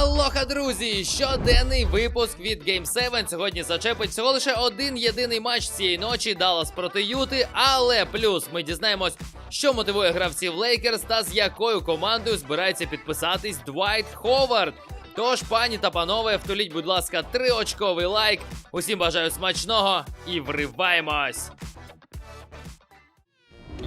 Алоха, друзі! Щоденний випуск від Game 7 сьогодні зачепить всього лише один єдиний матч цієї ночі Даллас проти Юти. Але плюс ми дізнаємось, що мотивує гравців Лейкерс та з якою командою збирається підписатись Двайт Ховард. Тож, пані та панове, втуліть, будь ласка, триочковий лайк. Усім бажаю смачного і вриваємось!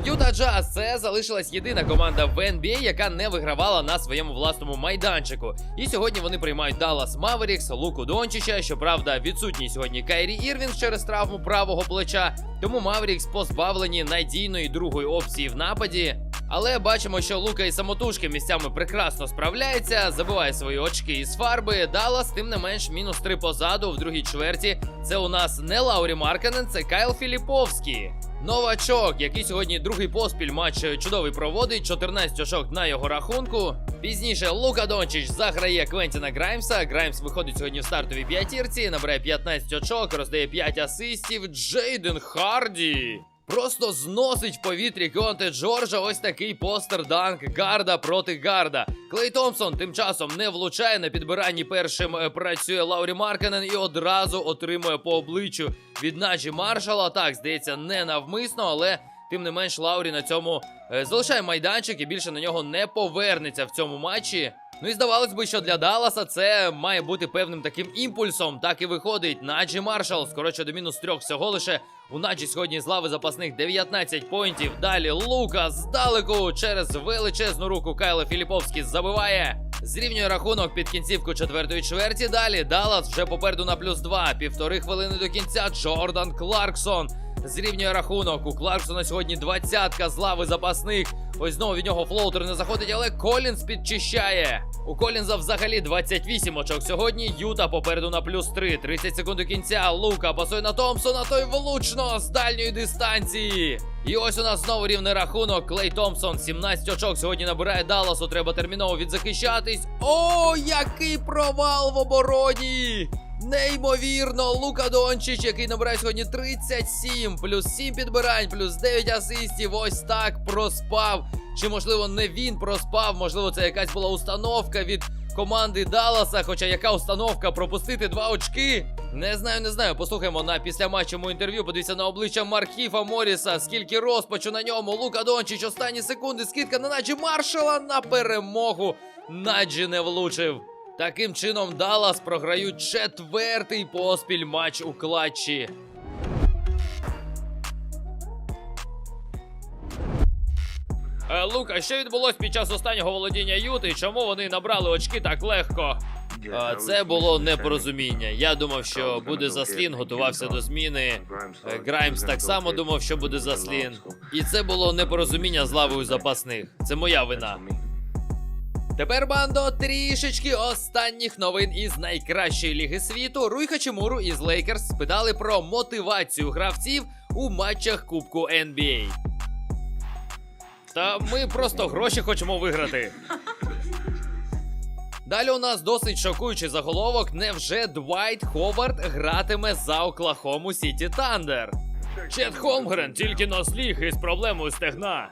Юта Джаз це залишилась єдина команда в NBA, яка не вигравала на своєму власному майданчику. І сьогодні вони приймають Даллас Маверікс, Луку Дончича. Щоправда, відсутній сьогодні Кайрі Ірвінг через травму правого плеча. Тому Маверікс позбавлені надійної другої опції в нападі. Але бачимо, що Лука і самотужки місцями прекрасно справляється, забиває свої очки із фарби. Даллас, тим не менш, мінус три позаду в другій чверті. Це у нас не Лаурі Марканен, це Кайл Філіповський. Новачок, який сьогодні другий поспіль матч чудовий проводить, 14 очок на його рахунку. Пізніше Лука Дончич заграє Квентіна Граймса. Граймс виходить сьогодні в стартовій п'ятірці, набирає 15 очок, роздає 5 асистів. Джейден Харді. Просто зносить в повітрі Конте Джорджа ось такий постер данк гарда проти гарда. Клей Томпсон тим часом не влучає на підбиранні першим е, працює Лаурі Марканен і одразу отримує по обличчю від Наджі Маршала. Так, здається, не навмисно, але тим не менш Лаурі на цьому е, залишає майданчик і більше на нього не повернеться в цьому матчі. Ну і здавалось би, що для Далласа це має бути певним таким імпульсом. Так і виходить. Наджі Маршал скорочує до мінус трьох всього лише. У Наджі сьогодні з лави запасних 19 поінтів. Далі Лука здалеку через величезну руку Кайла Філіповський забиває. Зрівнює рахунок під кінцівку четвертої чверті. Далі Даллас вже попереду на плюс 2. Півтори хвилини до кінця. Джордан Кларксон зрівнює рахунок. У Кларксона сьогодні двадцятка з лави запасних. Ось знову від нього флоутер не заходить, але Колінз підчищає. У Колінза взагалі 28 очок сьогодні. Юта попереду на плюс 3. 30 секунд до кінця. Лука пасує на Томпсона. Той влучно з дальньої дистанції. І ось у нас знову рівний рахунок. Клей Томпсон 17 очок. Сьогодні набирає Далласу. Треба терміново відзахищатись. О, який провал в обороні! Неймовірно, Лука Дончич, який набирає сьогодні 37, плюс 7 підбирань, плюс 9 асистів. Ось так проспав. Чи можливо не він проспав? Можливо, це якась була установка від команди Далласа. Хоча яка установка пропустити два очки? Не знаю, не знаю. Послухаємо на післяматчому інтерв'ю. Подивіться на обличчя Маркіфа Моріса. Скільки розпачу на ньому. Лука Дончич, останні секунди. Скидка на Наджі Маршала на перемогу. Наджі не влучив. Таким чином, Даллас програють четвертий поспіль матч у клатчі. Е, Лука, що відбулось під час останнього володіння Юти? Чому вони набрали очки так легко? Е, Це було непорозуміння. Я думав, що буде заслін, готувався до зміни. Е, Граймс так само думав, що буде заслін. І це було непорозуміння з лавою запасних. Це моя вина. Тепер бандо трішечки останніх новин із найкращої ліги світу. Руй Хачимуру із Лейкерс спитали про мотивацію гравців у матчах Кубку NBA. Та ми просто гроші хочемо виграти. Далі у нас досить шокуючий заголовок. Невже Двайт Ховард гратиме за Оклахому Сіті Тандер? Чет Холмгрен тільки носліг із проблемою стегна.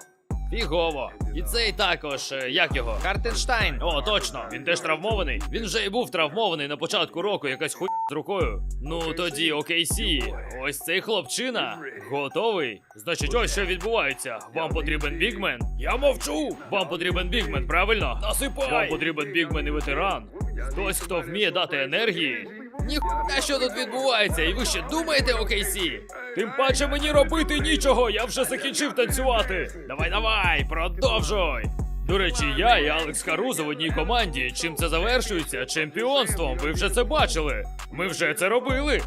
Фігово. І цей також, е, як його? Хартенштайн. О, точно, він теж травмований. Він вже і був травмований на початку року, якась хуй з рукою. Ну тоді окей Ось цей хлопчина. Готовий. Значить, ось що відбувається. Вам потрібен бігмен? Я мовчу. Вам потрібен бігмен, правильно? Насипай! Вам потрібен бігмен і ветеран. Хтось, хто вміє дати енергії. Ніхуя що тут відбувається, і ви ще думаєте окейсі? Тим паче мені робити нічого, я вже закінчив танцювати. Давай, давай, продовжуй. До речі, я і Алекс Карузо в одній команді. Чим це завершується? Чемпіонством. Ви вже це бачили. Ми вже це робили.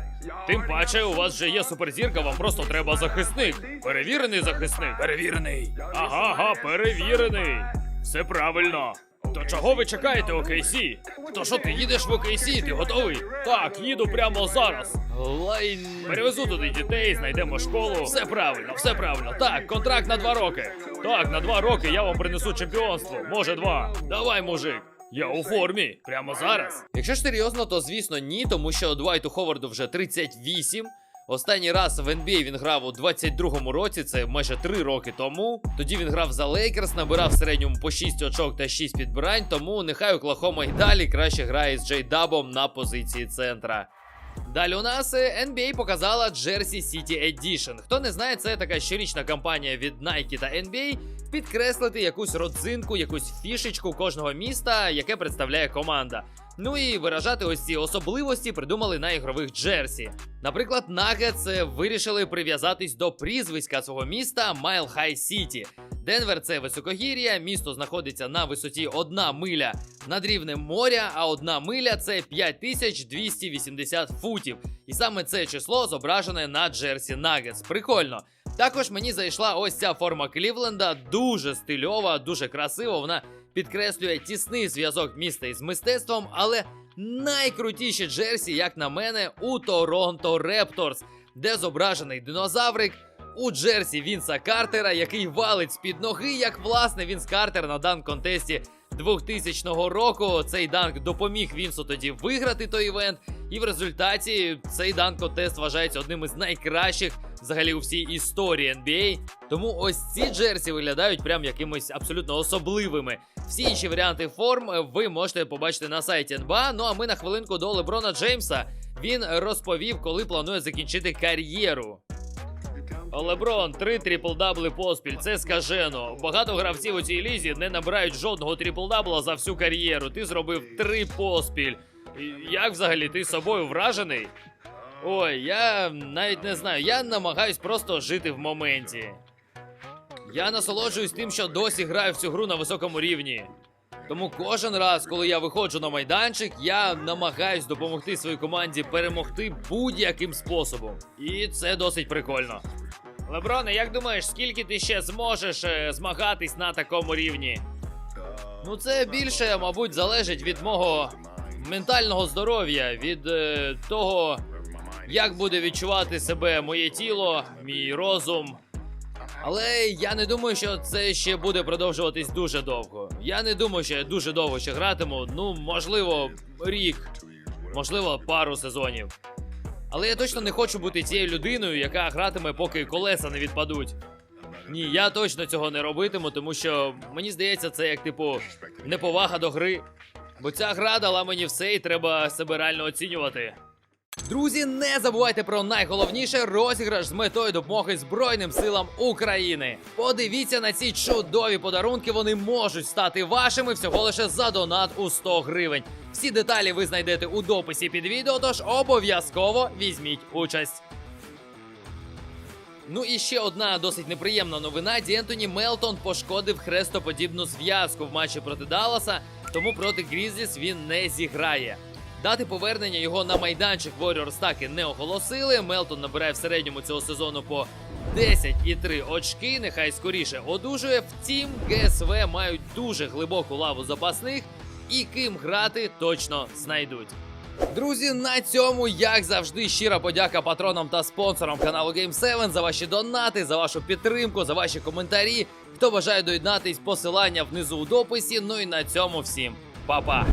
Тим паче, у вас вже є суперзірка, вам просто треба захисник. Перевірений захисник. Перевірений. Ага, ага, перевірений. Все правильно. То чого ви чекаєте, ОКСі? То що ти їдеш в ОКСі? Ти готовий? Так, їду прямо зараз. Лайн. Перевезу туди дітей, знайдемо школу. Все правильно, все правильно. Так, контракт на два роки. Так, на два роки я вам принесу чемпіонство. Може, два. Давай, мужик. Я у формі прямо зараз. Якщо ж серйозно, то звісно ні, тому що Двайту Ховарду вже 38. Останній раз в NBA він грав у 22-му році, це майже 3 роки тому. Тоді він грав за Лейкерс, набирав в середньому по 6 очок та 6 підбирань, тому нехай Оклахома й далі краще грає з Джей Дабом на позиції центра. Далі у нас е, NBA показала Jersey City Edition. Хто не знає, це така щорічна кампанія від Nike та NBA підкреслити якусь родзинку, якусь фішечку кожного міста, яке представляє команда. Ну і виражати ось ці особливості придумали на ігрових джерсі. Наприклад, Nuggets вирішили прив'язатись до прізвиська свого міста Mile High City. Денвер це високогір'я, місто знаходиться на висоті 1 миля над рівнем моря, а одна миля це 5280 футів. І саме це число зображене на Джерсі Nuggets. Прикольно. Також мені зайшла ось ця форма Клівленда, дуже стильова, дуже красива. Вона підкреслює тісний зв'язок міста із мистецтвом, але найкрутіші Джерсі, як на мене, у Торонто Репторс, де зображений динозаврик. У Джерсі Вінса Картера, який валить з-під ноги, як власне Вінс Картер на дан контесті 2000 року. Цей данк допоміг Вінсу тоді виграти той івент, і в результаті цей данк контест вважається одним із найкращих взагалі у всій історії NBA. Тому ось ці джерсі виглядають прям якимось абсолютно особливими. Всі інші варіанти форм ви можете побачити на сайті НБА. Ну а ми на хвилинку до Леброна Джеймса. Він розповів, коли планує закінчити кар'єру. Леброн, три трипл-дабли поспіль, це скажено. Багато гравців у цій лізі не набирають жодного трипл-дабла за всю кар'єру. Ти зробив три поспіль. Як взагалі ти собою вражений? Ой, я навіть не знаю. Я намагаюсь просто жити в моменті. Я насолоджуюсь тим, що досі граю в цю гру на високому рівні. Тому кожен раз, коли я виходжу на майданчик, я намагаюсь допомогти своїй команді перемогти будь-яким способом. І це досить прикольно. Леброне, як думаєш, скільки ти ще зможеш е, змагатись на такому рівні? Ну, це більше, мабуть, залежить від мого ментального здоров'я, від е, того, як буде відчувати себе моє тіло, мій розум. Але я не думаю, що це ще буде продовжуватись дуже довго. Я не думаю, що я дуже довго ще гратиму. Ну, можливо, рік, можливо, пару сезонів. Але я точно не хочу бути тією людиною, яка гратиме, поки колеса не відпадуть. Ні, я точно цього не робитиму, тому що мені здається, це як типу неповага до гри. Бо ця гра дала мені все і треба себе реально оцінювати. Друзі, не забувайте про найголовніше розіграш з метою допомоги Збройним силам України. Подивіться на ці чудові подарунки, вони можуть стати вашими всього лише за донат у 100 гривень. Всі деталі ви знайдете у дописі під відео, тож обов'язково візьміть участь. Ну і ще одна досить неприємна новина. Дієнтоні Мелтон пошкодив хрестоподібну зв'язку в матчі проти Далласа, тому проти Грізліс він не зіграє. Дати повернення його на майданчик Warriors так і не оголосили. Мелтон набирає в середньому цього сезону по 10,3 очки. Нехай скоріше одужує. Втім, ГСВ мають дуже глибоку лаву запасних, і ким грати точно знайдуть. Друзі, на цьому, як завжди, щира подяка патронам та спонсорам каналу Game7 за ваші донати, за вашу підтримку, за ваші коментарі. Хто бажає доєднатись, посилання внизу у дописі. Ну і на цьому всім па-па!